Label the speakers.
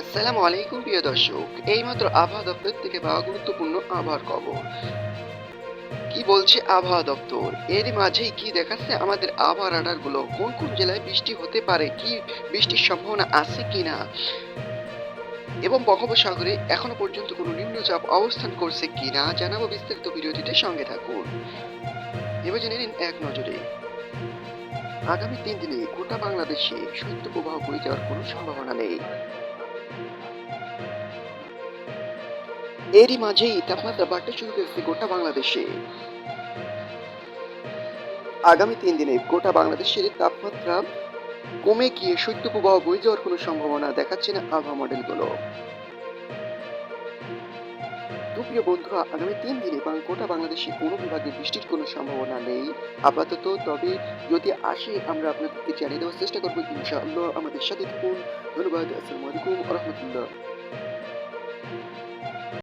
Speaker 1: আসসালামু আলাইকুম, প্রিয় দর্শক। এইমাত্র আবহাওয়া দপ্তর থেকে পাওয়া গুরুত্বপূর্ণ আবহাওয়ার খবর। কি বলছে আবহাওয়া দপ্তর? এর মাঝেই কি দেখাচ্ছে আমাদের আবহাওয়া রাডারগুলো? কোন কোন জেলায় বৃষ্টি হতে পারে? কি বৃষ্টির সম্ভাবনা আছে কি না এবং বঙ্গোপসাগরে এখনও পর্যন্ত কোনো নিম্নচাপ অবস্থান করছে কি না জানাব বিস্তারিত ভিডিওটিতে সঙ্গে থাকুন। এবার জেনে নিন এক নজরে। আগামী তিন দিনে গোটা বাংলাদেশে শৈত্যপ্রবাহ বয়ে যাওয়ার কোনো সম্ভাবনা নেই। এরই মাঝেই তাপমাত্রা বাড়তে শুরু করেছে গোটা বাংলাদেশে। আগামী তিন দিনে গোটা বাংলাদেশের তাপমাত্রা কমে গিয়ে শৈত্যপ্রবাহ বয়ে যাওয়ার কোনো সম্ভাবনা দেখাচ্ছে না আবহাওয়া মডেলগুলো প্রিয় বন্ধুরা, আগামী তিন দিনে গোটা বাংলাদেশে কোনো বিভাগে বৃষ্টির কোনো সম্ভাবনা নেই। আপাতত তবে যদি আসে, আমরা আপনাদেরকে জানিয়ে দেওয়ার চেষ্টা করব। ইনশাআল্লাহ আমাদের সাথে থাকুন। ধন্যবাদ। আসসালামু আলাইকুম রহমতুল্লাহ।